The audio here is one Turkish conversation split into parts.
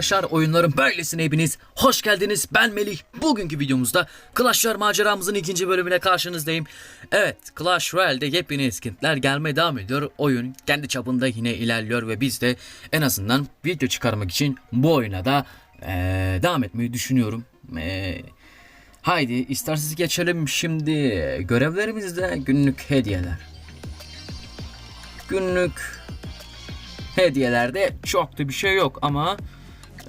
arkadaşlar oyunların böylesine hepiniz hoş geldiniz. Ben Melih. Bugünkü videomuzda Clash Royale maceramızın ikinci bölümüne karşınızdayım. Evet Clash Royale'de yepyeni eskintler gelmeye devam ediyor. Oyun kendi çapında yine ilerliyor ve biz de en azından video çıkarmak için bu oyuna da eee, devam etmeyi düşünüyorum. Eee, Haydi isterseniz geçelim şimdi. Görevlerimizde günlük hediyeler. Günlük hediyelerde çok da bir şey yok ama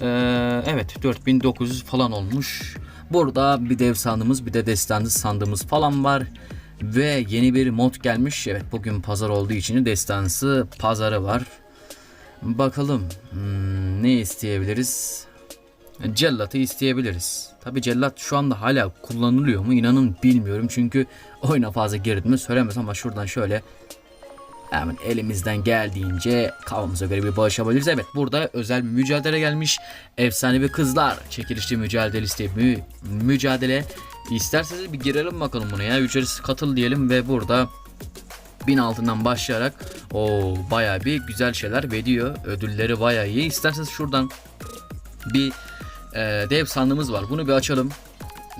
eee, evet 4900 falan olmuş. Burada bir dev sandığımız bir de destansı sandığımız falan var. Ve yeni bir mod gelmiş. Evet bugün pazar olduğu için destansı pazarı var. Bakalım hmm, ne isteyebiliriz? Cellat'ı isteyebiliriz. Tabi cellat şu anda hala kullanılıyor mu inanın bilmiyorum. Çünkü oyuna fazla girdim mi söylemez ama şuradan şöyle Hemen elimizden geldiğince kafamıza göre bir bağış yapabiliriz. Evet burada özel bir mücadele gelmiş. Efsanevi kızlar çekilişli mücadele isteği mü, mücadele. İsterseniz bir girelim bakalım buna ya. Ücretsiz katıl diyelim ve burada bin altından başlayarak o bayağı bir güzel şeyler veriyor. Ödülleri bayağı iyi. İsterseniz şuradan bir e, dev sandığımız var. Bunu bir açalım.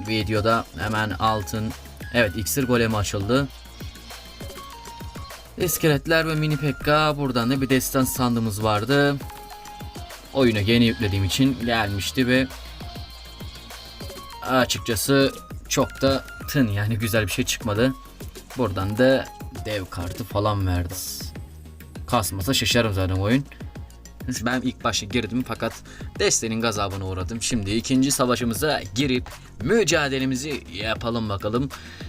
Videoda hemen altın. Evet iksir golemi açıldı. İskeletler ve mini pekka buradan da bir destan sandığımız vardı. Oyuna yeni yüklediğim için gelmişti ve açıkçası çok da tın yani güzel bir şey çıkmadı. Buradan da dev kartı falan verdi. Kasmasa şaşarım zaten oyun. Ben ilk başta girdim fakat destenin gazabına uğradım. Şimdi ikinci savaşımıza girip mücadelemizi yapalım bakalım.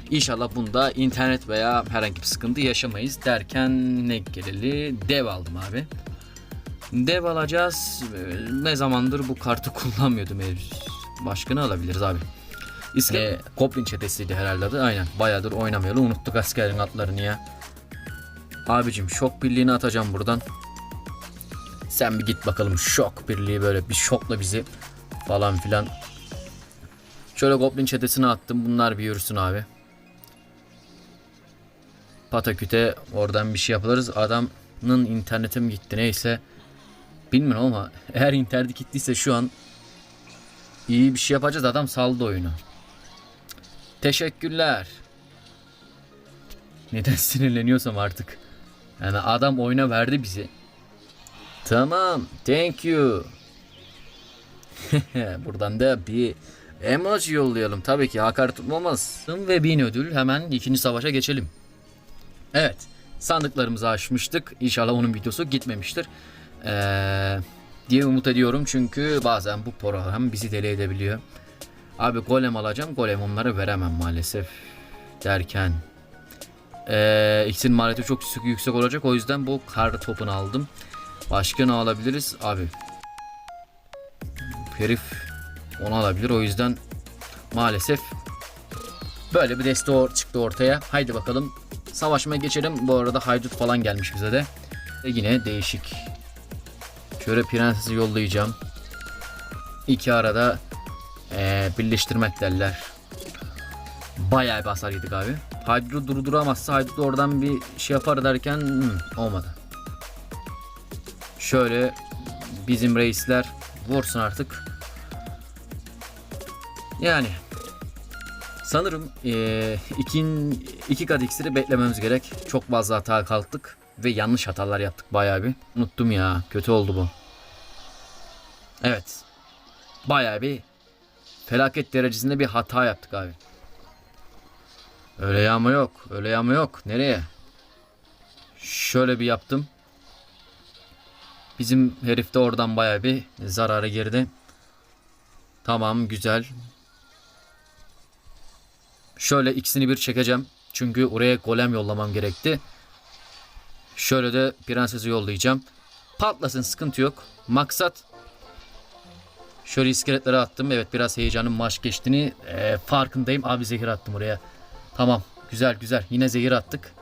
İnşallah bunda internet veya herhangi bir sıkıntı yaşamayız derken ne geleli dev aldım abi. Dev alacağız. Ne zamandır bu kartı kullanmıyordum. Başka ne alabiliriz abi? İske ee, Goblin çetesiydi herhalde adı. Aynen. Bayağıdır oynamayalı. Unuttuk askerin atlarını ya. Abicim şok birliğini atacağım buradan. Sen bir git bakalım şok birliği böyle bir şokla bizi falan filan. Şöyle Goblin çetesine attım. Bunlar bir yürüsün abi. Pataküte oradan bir şey yaparız. Adamın interneti mi gitti neyse. Bilmiyorum ama eğer internet gittiyse şu an iyi bir şey yapacağız. Adam saldı oyunu. Teşekkürler. Neden sinirleniyorsam artık. Yani adam oyuna verdi bizi. Tamam. Thank you. Buradan da bir emoji yollayalım. Tabii ki hakaret tutmamaz. Ve bin ödül. Hemen ikinci savaşa geçelim. Evet. Sandıklarımızı açmıştık. İnşallah onun videosu gitmemiştir. Ee, diye umut ediyorum. Çünkü bazen bu program bizi deli edebiliyor. Abi golem alacağım. Golem onları veremem maalesef. Derken. Ee, ikisinin maliyeti çok yüksek olacak. O yüzden bu kar topunu aldım. Başka ne alabiliriz? Abi. Herif onu alabilir. O yüzden maalesef böyle bir deste or- çıktı ortaya. Haydi bakalım. Savaşmaya geçelim. Bu arada haydut falan gelmiş bize de. Ve yine değişik. Şöyle prensesi yollayacağım. İki arada ee, birleştirmek derler. Bayağı bir hasar yedik abi. Haydut'u durduramazsa Haydut oradan bir şey yapar derken hmm, olmadı. Şöyle bizim reisler vursun artık. Yani sanırım ee, ikin, iki kat iksiri beklememiz gerek. Çok fazla hata kalktık ve yanlış hatalar yaptık bayağı bir. Unuttum ya kötü oldu bu. Evet. Bayağı bir felaket derecesinde bir hata yaptık abi. Öyle yağma yok. Öyle yağma yok. Nereye? Şöyle bir yaptım. Bizim herif de oradan baya bir zarara girdi. Tamam güzel. Şöyle ikisini bir çekeceğim. Çünkü oraya golem yollamam gerekti. Şöyle de prensesi yollayacağım. Patlasın sıkıntı yok. Maksat Şöyle iskeletlere attım. Evet biraz heyecanım maç geçtiğini e, farkındayım. Abi zehir attım oraya. Tamam güzel güzel. Yine zehir attık.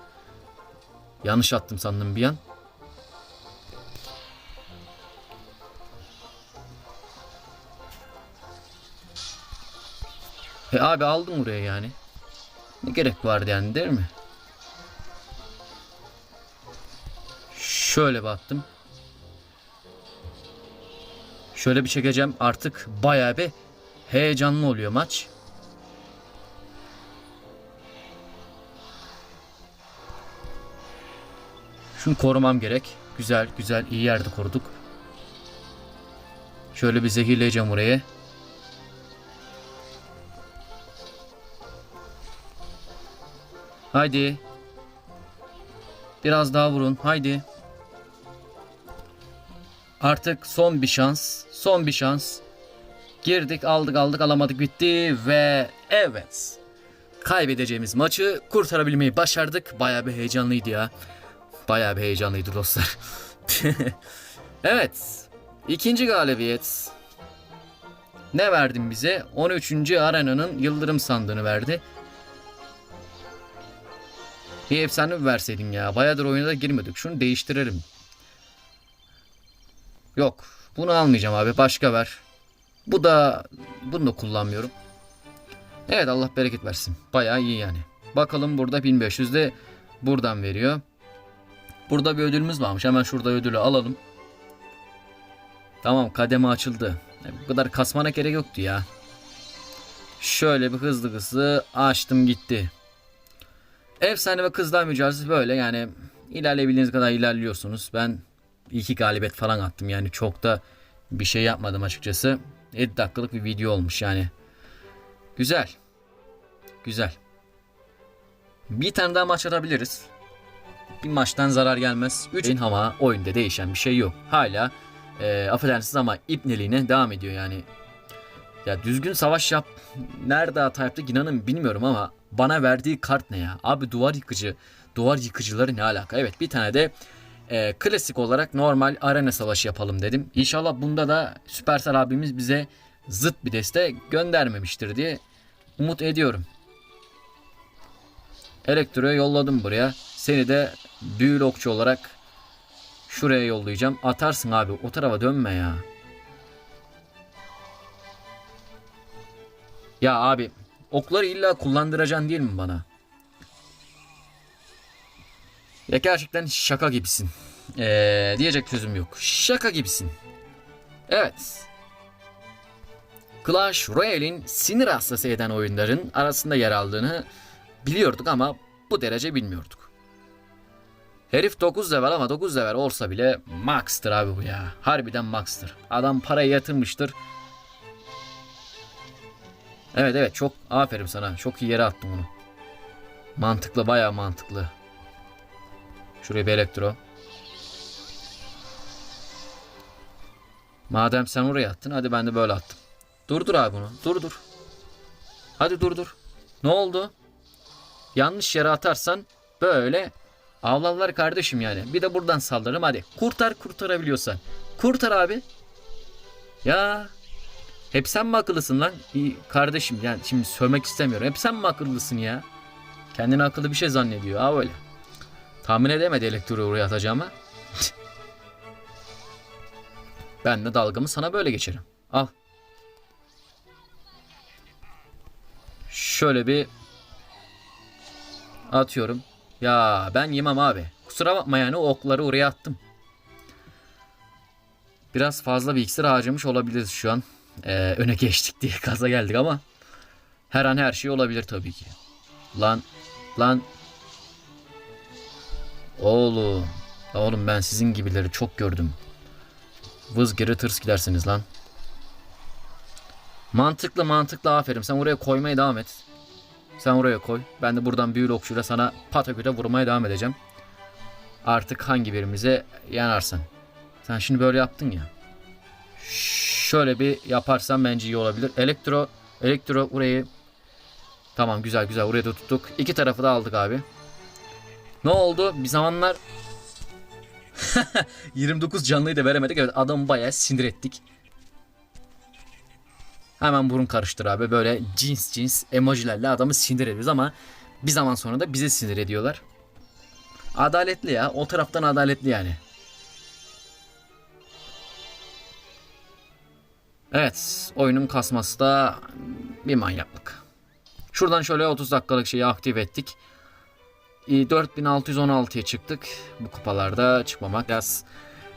Yanlış attım sandım bir an. E abi aldım oraya yani. Ne gerek vardı yani değil mi? Şöyle baktım. Şöyle bir çekeceğim artık bayağı bir heyecanlı oluyor maç. Şunu korumam gerek. Güzel güzel iyi yerde koruduk. Şöyle bir zehirleyeceğim oraya. Haydi. Biraz daha vurun. Haydi. Artık son bir şans. Son bir şans. Girdik aldık aldık alamadık bitti ve evet. Kaybedeceğimiz maçı kurtarabilmeyi başardık. Bayağı bir heyecanlıydı ya. Bayağı bir heyecanlıydı dostlar. evet. İkinci galibiyet. Ne verdin bize? 13. arenanın yıldırım sandığını verdi. Bir efsane mi verseydin ya? Bayağıdır oyuna da girmedik. Şunu değiştirelim. Yok. Bunu almayacağım abi. Başka ver. Bu da bunu da kullanmıyorum. Evet Allah bereket versin. Bayağı iyi yani. Bakalım burada 1500 de buradan veriyor. Burada bir ödülümüz varmış. Hemen şurada ödülü alalım. Tamam kademe açıldı. E, Bu kadar kasmana gerek yoktu ya. Şöyle bir hızlı hızlı açtım gitti. Efsane ve kızlar mücadelesi böyle yani ilerleyebildiğiniz kadar ilerliyorsunuz. Ben iki galibiyet falan attım yani çok da bir şey yapmadım açıkçası. 7 dakikalık bir video olmuş yani. Güzel. Güzel. Bir tane daha maç atabiliriz. Bir maçtan zarar gelmez. 3 ama oyunda değişen bir şey yok. Hala e, affedersiniz ama ipneliğine devam ediyor yani. Ya düzgün savaş yap. Nerede hata yaptık inanın bilmiyorum ama bana verdiği kart ne ya? Abi duvar yıkıcı. Duvar yıkıcıları ne alaka? Evet bir tane de e, klasik olarak normal arena savaşı yapalım dedim. İnşallah bunda da Süpersel abimiz bize zıt bir deste göndermemiştir diye umut ediyorum. Elektro'ya yolladım buraya. Seni de büyülü okçu olarak şuraya yollayacağım. Atarsın abi. O tarafa dönme ya. Ya abi okları illa kullandıracaksın değil mi bana? Ya gerçekten şaka gibisin. Ee, diyecek sözüm yok. Şaka gibisin. Evet. Clash Royale'in sinir hastası eden oyunların arasında yer aldığını biliyorduk ama bu derece bilmiyorduk. Herif 9 level ama 9 level olsa bile max'tır abi bu ya. Harbiden max'tır. Adam parayı yatırmıştır. Evet evet çok aferin sana. Çok iyi yere attın bunu. Mantıklı bayağı mantıklı. Şuraya bir elektro. Madem sen oraya attın hadi ben de böyle attım. Durdur abi bunu. Durdur. Hadi durdur. Ne oldu? Yanlış yere atarsan böyle avlarlar kardeşim yani. Bir de buradan saldırırım hadi. Kurtar kurtarabiliyorsan. Kurtar abi. Ya hep sen mi akıllısın lan? İyi, kardeşim yani şimdi sövmek istemiyorum. Hep sen mi akıllısın ya? Kendini akıllı bir şey zannediyor. Ha öyle. Tahmin edemedi elektroyu oraya atacağımı. ben de dalgamı sana böyle geçerim. Al. Şöyle bir atıyorum. Ya ben yemem abi. Kusura bakma yani o okları oraya attım. Biraz fazla bir iksir harcamış olabiliriz şu an. Ee, öne geçtik diye gaza geldik ama her an her şey olabilir tabii ki. Lan lan Oğlum. Oğlum ben sizin gibileri çok gördüm. Vız geri tırs gidersiniz lan. Mantıklı mantıklı aferin. Sen oraya koymaya devam et. Sen oraya koy. Ben de buradan büyülü okçuyla sana pataküte vurmaya devam edeceğim. Artık hangi birimize yanarsan. Sen şimdi böyle yaptın ya. Şöyle bir yaparsan bence iyi olabilir. Elektro, elektro orayı Tamam güzel güzel oraya da tuttuk. İki tarafı da aldık abi. Ne oldu? Bir zamanlar 29 canlıyı da veremedik. Evet adamı bayağı sinir ettik. Hemen burun karıştır abi. Böyle cins cins emojilerle adamı sinir ediyoruz ama bir zaman sonra da bize sinir ediyorlar. Adaletli ya. O taraftan adaletli yani. Evet. Oyunun kasması da bir manyaklık. Şuradan şöyle 30 dakikalık şeyi aktif ettik. E, 4616'ya çıktık. Bu kupalarda çıkmamak biraz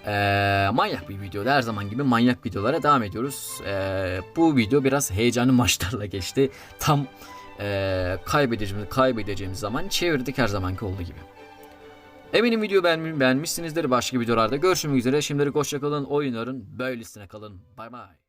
Ee, manyak bir videoda her zaman gibi manyak videolara devam ediyoruz. Ee, bu video biraz heyecanlı maçlarla geçti. Tam ee, kaybedeceğimiz, kaybedeceğimiz zaman çevirdik her zamanki olduğu gibi. Eminim video beğenmi- beğenmişsinizdir. Başka videolarda görüşmek üzere. Şimdilik hoşçakalın. Oyunların böylesine kalın. Bay bay.